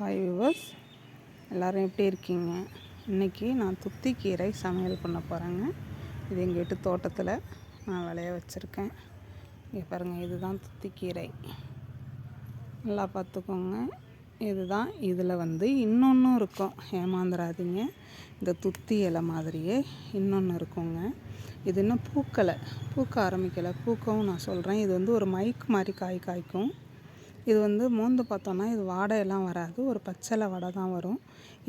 Hi viewers எல்லோரும் எப்படி இருக்கீங்க? இன்றைக்கி நான் துத்திக்கீரை சமையல் பண்ண போகிறேங்க இது எங்கள் வீட்டு தோட்டத்தில் நான் விளைய வச்சுருக்கேன். இங்கே பாருங்கள் இதுதான் துத்திக்கீரை. நல்லா பார்த்துக்கோங்க. இதுதான் இதில் வந்து இன்னொன்றும் இருக்கும். ஏமாந்துடாதீங்க இந்த துத்தி இலை மாதிரியே இன்னொன்று இருக்குங்க. இது இன்னும் பூக்கலை பூக்க ஆரம்பிக்கலை. பூக்கவும் நான் சொல்கிறேன் இது வந்து ஒரு மைக் மாதிரி காய் காய்க்கும். இது வந்து மோந்து பார்த்தோன்னா இது வாடையெல்லாம் வராது. ஒரு பச்சளை வடை தான் வரும்.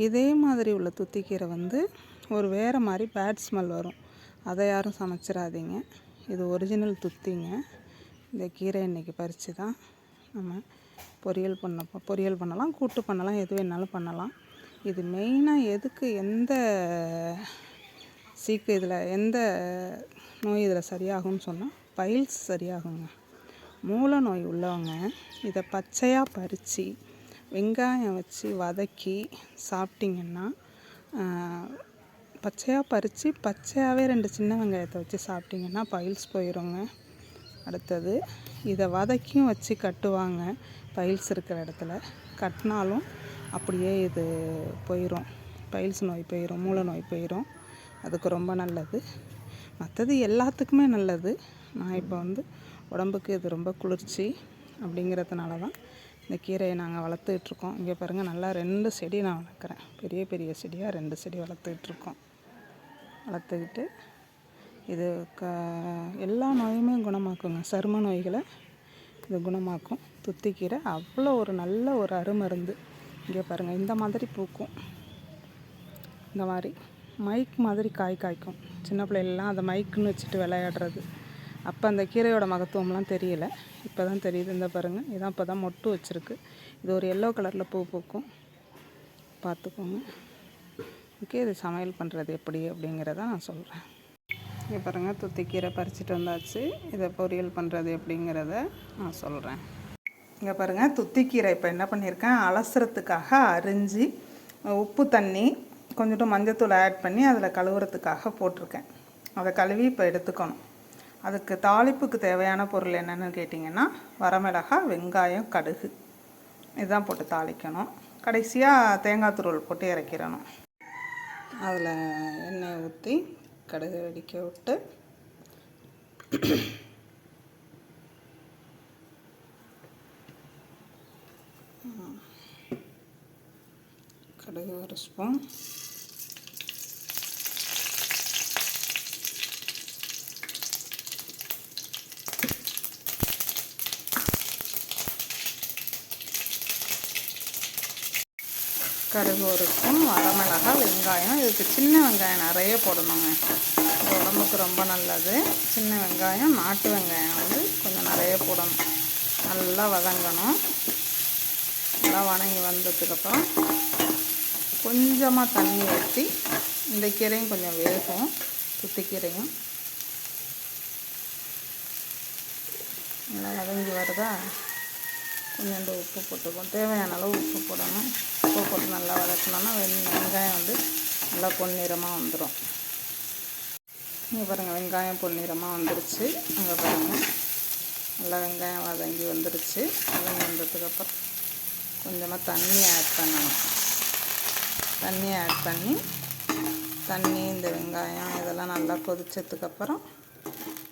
இதே மாதிரி உள்ள துத்திக்கீரை வந்து ஒரு வேறு மாதிரி பேட் ஸ்மெல் வரும். அதை யாரும் சமைச்சிடாதீங்க இது ஒரிஜினல் துத்திங்க. இந்த கீரை இன்றைக்கி பறித்து தான் நம்ம பொரியல் பண்ண பொரியல் பண்ணலாம் கூட்டு பண்ணலாம் எது வேணாலும் பண்ணலாம். இது மெயினாக எதுக்கு எந்த சீக்கு இதில் எந்த நோய் இதில் சரியாகும்னு சொன்னால் பைல்ஸ் சரியாகுங்க. மூல நோய் உள்ளவங்க இதை பச்சையாக பறித்து வெங்காயம் வச்சு வதக்கி சாப்பிட்டிங்கன்னா பச்சையாக பறித்து பச்சையாகவே ரெண்டு சின்ன வெங்காயத்தை வச்சு சாப்பிட்டிங்கன்னா பைல்ஸ் போயிடுங்க அடுத்தது இதை வதக்கியும் வச்சு கட்டுவாங்க. பைல்ஸ் இருக்கிற இடத்துல. கட்டினாலும் அப்படியே இது போயிடும் பயில்ஸ் நோய் போயிடும் மூல நோய் போயிடும் அதுக்கு ரொம்ப நல்லது. மற்றது எல்லாத்துக்குமே நல்லது. நான் இப்போ வந்து உடம்புக்கு இது ரொம்ப குளிர்ச்சி அப்படிங்கிறதுனால தான் இந்த கீரையை நாங்கள் வளர்த்துட்ருக்கோம் இங்கே பாருங்கள் நல்லா ரெண்டு செடி நான் வளர்க்குறேன். பெரிய பெரிய செடியாக ரெண்டு செடி வளர்த்துக்கிட்ருக்கோம் வளர்த்துக்கிட்டு இது க எல்லா நோயுமே குணமாக்குங்க. சரும நோய்களை இது குணமாக்கும். துத்திக்கீரை அவ்வளோ ஒரு நல்ல ஒரு அருமருந்து. இங்கே பாருங்கள் இந்த மாதிரி பூக்கும். இந்த மாதிரி மைக் மாதிரி காய் காய்க்கும். சின்ன பிள்ளைகள்லாம் அந்த மைக்குன்னு வச்சுட்டு விளையாடுறது. அப்போ அந்த கீரையோட மகத்துவம்லாம் தெரியல. இப்போ தான் தெரியுது இந்த பாருங்கள் இதான் இப்போ தான் மொட்டு வச்சுருக்கு. இது ஒரு எல்லோ கலரில் பூ பூக்கும். பார்த்துக்கோங்க ஓகே இது சமையல் பண்ணுறது எப்படி அப்படிங்கிறத நான் சொல்கிறேன் இங்கே பாருங்கள் துத்திக்கீரை பறிச்சிட்டு வந்தாச்சு. இதை பொரியல் பண்ணுறது எப்படிங்கிறத நான் சொல்கிறேன் இங்கே பாருங்கள் துத்திக்கீரை இப்போ என்ன பண்ணியிருக்கேன் அலசுறதுக்காக அரிஞ்சு உப்பு தண்ணி கொஞ்சோண்டு மஞ்சத்தூள் ஆட் பண்ணி அதில் கழுவுறதுக்காக போட்டிருக்கேன். அதை கழுவி இப்போ எடுத்துக்கணும். அதுக்கு தாளிப்புக்கு தேவையான பொருள் என்னென்னு கேட்டிங்கன்னா வரமிளகா வெங்காயம் கடுகு. இதுதான் போட்டு தாளிக்கணும். கடைசியாக தேங்காய் துருவல் போட்டு இறக்கிடணும். அதில் எண்ணெய் ஊற்றி கடுகு வெடிக்க விட்டு கடுகு ஒரு ஸ்பூன். கடுகு ஒரு ஸ்பூன் வரமிளகா வெங்காயம். இதுக்கு சின்ன வெங்காயம் நிறைய போடணுங்க. உடம்புக்கு ரொம்ப நல்லது. சின்ன வெங்காயம் நாட்டு வெங்காயம் வந்து கொஞ்சம் நிறைய போடணும். நல்லா வதங்கணும். நல்லா வணங்கி வந்ததுக்கப்புறம் கொஞ்சமாக தண்ணி ஊற்றி இந்த கீரையும் கொஞ்சம் வேகும். துத்திக்கீரையும் நல்லா வதங்கி வருதா? கொஞ்சோண்டு உப்பு போட்டுக்கணும் தேவையான அளவு உப்பு போடணும். உப்பு போட்டு நல்லா வதக்கணும்னா வெங்காயம் வந்து நல்லா பொன்னிறமாக வந்துடும் இங்கே பாருங்கள் வெங்காயம் பொன்னிறமாக வந்துருச்சு. அங்கே பாருங்கள் நல்லா வெங்காயம் வதங்கி வந்துருச்சு. வதங்கி வந்ததுக்கப்புறம் கொஞ்சமாக தண்ணி ஆட் பண்ணணும். தண்ணி ஆட் பண்ணி தண்ணி இந்த வெங்காயம் இதெல்லாம் நல்லா கொதித்ததுக்கப்புறம்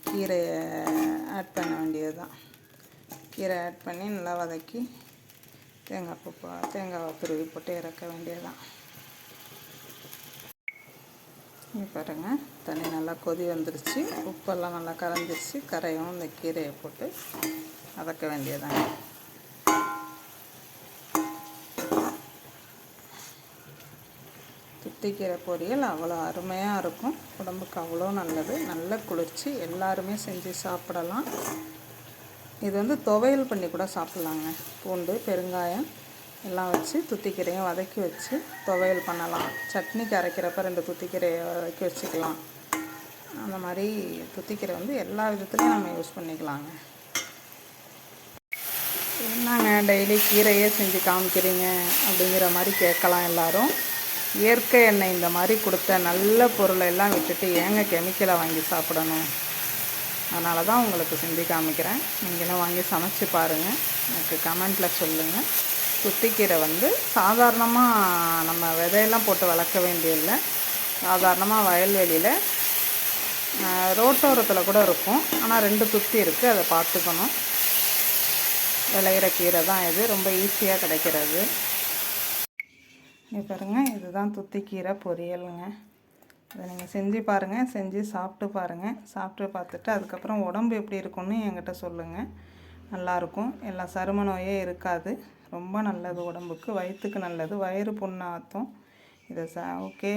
கீரையை ஆட் பண்ண வேண்டியது தான் கீரை ஆட் பண்ணி நல்லா வதக்கி தேங்காய் பூ தேங்காவை துருவி போட்டு இறக்க வேண்டியதுதான். இங்கே பாருங்கள் தண்ணி நல்லா கொதி வந்துருச்சு. உப்பெல்லாம் நல்லா கரைஞ்சிருச்சு. கரையும் இந்த கீரையை போட்டு வதக்க வேண்டியதாங்க துத்திக்கீரை பொரியல் அவ்வளோ அருமையாக இருக்கும். உடம்புக்கு அவ்வளோ நல்லது. நல்ல குளிர்ச்சி. எல்லாருமே செஞ்சு சாப்பிடலாம். இது வந்து துவையல் பண்ணி கூட சாப்பிட்லாங்க. பூண்டு பெருங்காயம் எல்லாம் வச்சு துத்திக்கீரையும் வதக்கி வச்சு துவையல் பண்ணலாம். சட்னிக்கு அரைக்கிறப்ப ரெண்டு துத்திக்கீரையை வதக்கி வச்சுக்கலாம். அந்த மாதிரி துத்திக்கீரை வந்து எல்லா விதத்துலையும் நம்ம யூஸ் பண்ணிக்கலாங்க. என்னங்க டெய்லி கீரையே செஞ்சு காமிக்கிறீங்க அப்படிங்கிற மாதிரி கேட்கலாம் எல்லோரும். இயற்கை எண்ணெய் இந்த மாதிரி கொடுத்த நல்ல பொருளை எல்லாம் விட்டுட்டு ஏங்க கெமிக்கலை வாங்கி சாப்பிடணும்? அதனால தான் உங்களுக்கு செஞ்சு காமிக்கிறேன். நீங்களும் வாங்கி சமைச்சு பாருங்கள் எனக்கு கமெண்ட்டில் சொல்லுங்கள் சுத்திக்கீரை வந்து சாதாரணமாக நம்ம விதையெல்லாம் போட்டு வளர்க்க வேண்டியதில்லை. சாதாரணமாக வயல்வெளியில் ரோட்டோரத்தில் கூட இருக்கும். ஆனால் ரெண்டு துத்தி இருக்குது அதை பார்த்துக்கணும். விளையிற கீரை தான் இது. ரொம்ப ஈஸியாக கிடைக்கிறது. இங்கே பாருங்கள் இதுதான் துத்திக்கீரை பொரியலுங்க. இதை நீங்கள் செஞ்சு பாருங்கள் செஞ்சு சாப்பிட்டு பாருங்கள் சாப்பிட்டு பார்த்துட்டு அதுக்கப்புறம் உடம்பு எப்படி இருக்கும்னு என்கிட்ட சொல்லுங்கள் நல்லாயிருக்கும். எல்லா சரும நோயே இருக்காது. ரொம்ப நல்லது உடம்புக்கு. வயிற்றுக்கு நல்லது. வயிறு புண்ணாத்தும். இதை சா ஓகே.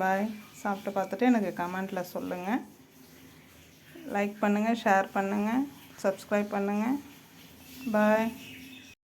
பாய். சாப்பிட்டு பார்த்துட்டு எனக்கு கமெண்ட்டில் சொல்லுங்கள் லைக் பண்ணுங்கள் ஷேர் பண்ணுங்கள் சப்ஸ்கிரைப் பண்ணுங்கள் பாய்.